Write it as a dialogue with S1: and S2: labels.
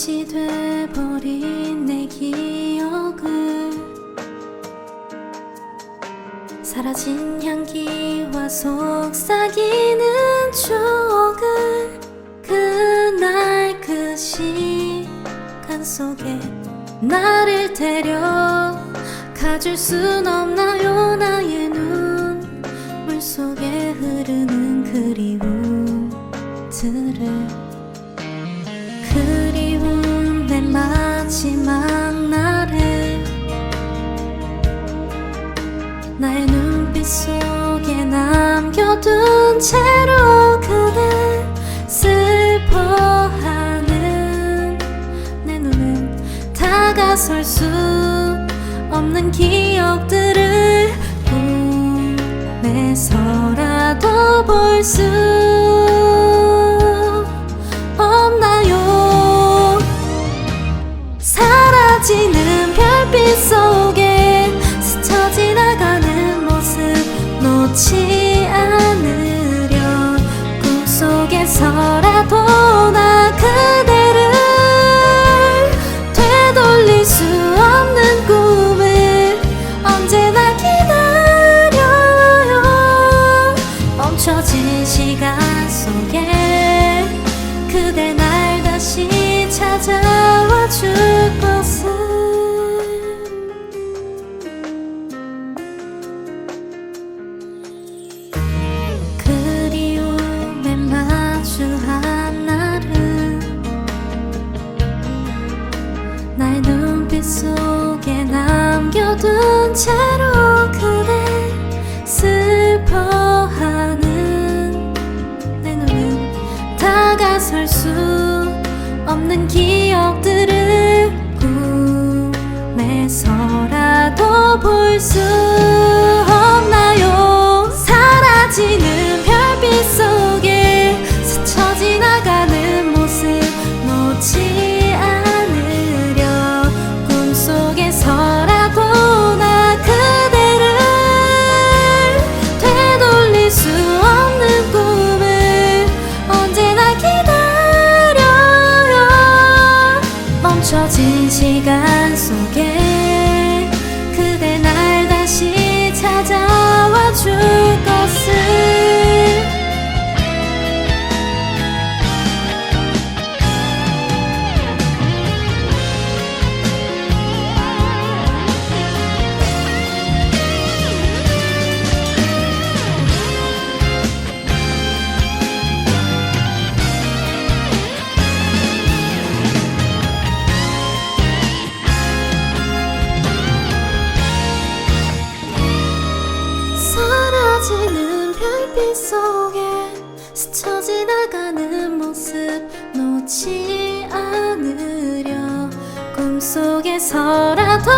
S1: 빛이 돼버린 내 기억을 사라진 향기와 속삭이는 추억을 그날 그 시간 속에 나를 데려 가줄 순 없나요? 나의 눈물 속에 흐르는 그리움들을 마지막 날을 나의 눈빛 속에 남겨둔 채로 그대 슬퍼하는 내 눈은 다가설 수 없는 기억들을 꿈에서라도 볼 수 사라지는 별빛 속에 스쳐 지나가는 모습 놓지 남겨둔 채로 惊奇感。 별빛 속에 스쳐 지나가는 모습 놓지 않으려. 꿈속에서라도